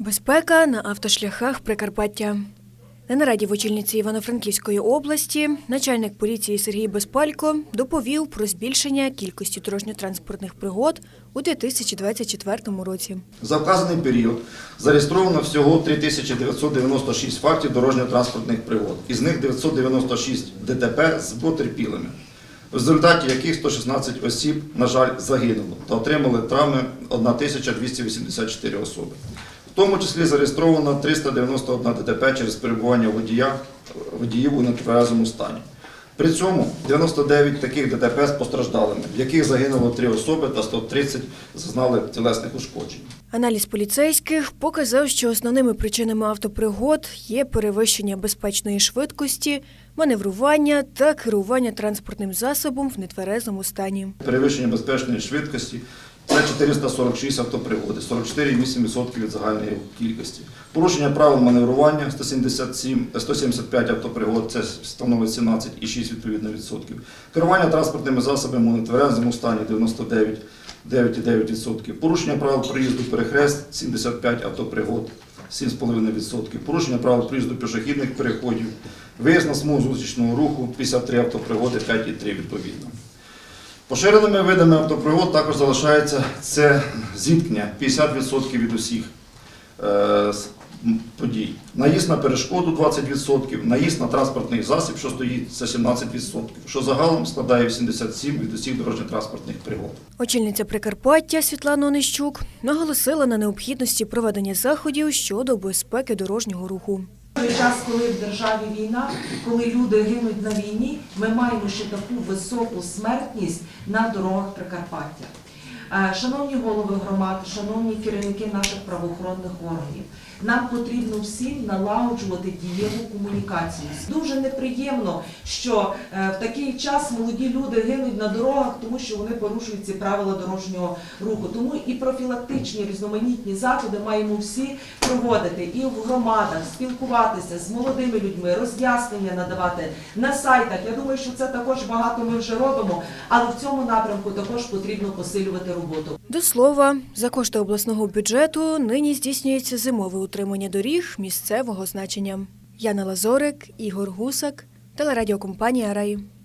Безпека на автошляхах Прикарпаття. На нараді в очільниці Івано-Франківської області начальник поліції Сергій Безпалько доповів про збільшення кількості дорожньо-транспортних пригод у 2024 році. За вказаний період зареєстровано всього 3996 фактів дорожньо-транспортних пригод. Із них 996 ДТП з потерпілими, в результаті яких 116 осіб, на жаль, загинуло та отримали травми 1284 особи. Тому числі зареєстровано 391 ДТП через перебування водія, водіїв у нетверезому стані. При цьому 99 таких ДТП з постраждалими, в яких загинуло 3 особи та 130 зазнали тілесних ушкоджень. Аналіз поліцейських показав, що основними причинами автопригод є перевищення безпечної швидкості, маневрування та керування транспортним засобом в нетверезому стані. Перевищення безпечної швидкості це 446 автопригоди, 44,8% від загальної кількості. Порушення правил маневрування 177, 175 автопригод, це становить 17,6% відповідно відсотків. Керування транспортними засобами у стані 99, 9,9%. Порушення правил проїзду перехрест 75 автопригод, 7,5%. Порушення правил проїзду пішохідних переходів, виїзд на смугу зустрічного руху 53 автопригоди, 5,3 відповідно. Поширеними видами автопригод також залишається це зіткнення 50% від усіх е, подій. Наїзд на перешкоду 20%, наїзд на транспортний засіб, що стоїть, це 17%, що загалом складає 87% від усіх дорожньо-транспортних пригод. Очільниця Прикарпаття Світлана Онищук наголосила на необхідності проведення заходів щодо безпеки дорожнього руху. Той час, коли в державі війна, коли люди гинуть на війні, ми маємо ще таку високу смертність на дорогах Прикарпаття. Е, Шановні голови громад, шановні керівники наших правоохоронних органів, нам потрібно всім налагоджувати дієву комунікацію. Дуже неприємно, що е, в такий час молоді люди гинуть на дорогах, тому що вони порушують ці правила дорожнього руху. Тому і профілактичні різноманітні заходи маємо всі проводити і в громадах, спілкуватися з молодими людьми, роз'яснення надавати на сайтах. Я думаю, що це також багато ми вже робимо, але в цьому напрямку також потрібно посилювати роботу. До слова, за кошти обласного бюджету нині здійснюється зимове утримання доріг місцевого значення. Яна Лазорик, Ігор Гусак, телерадіокомпанія Рай.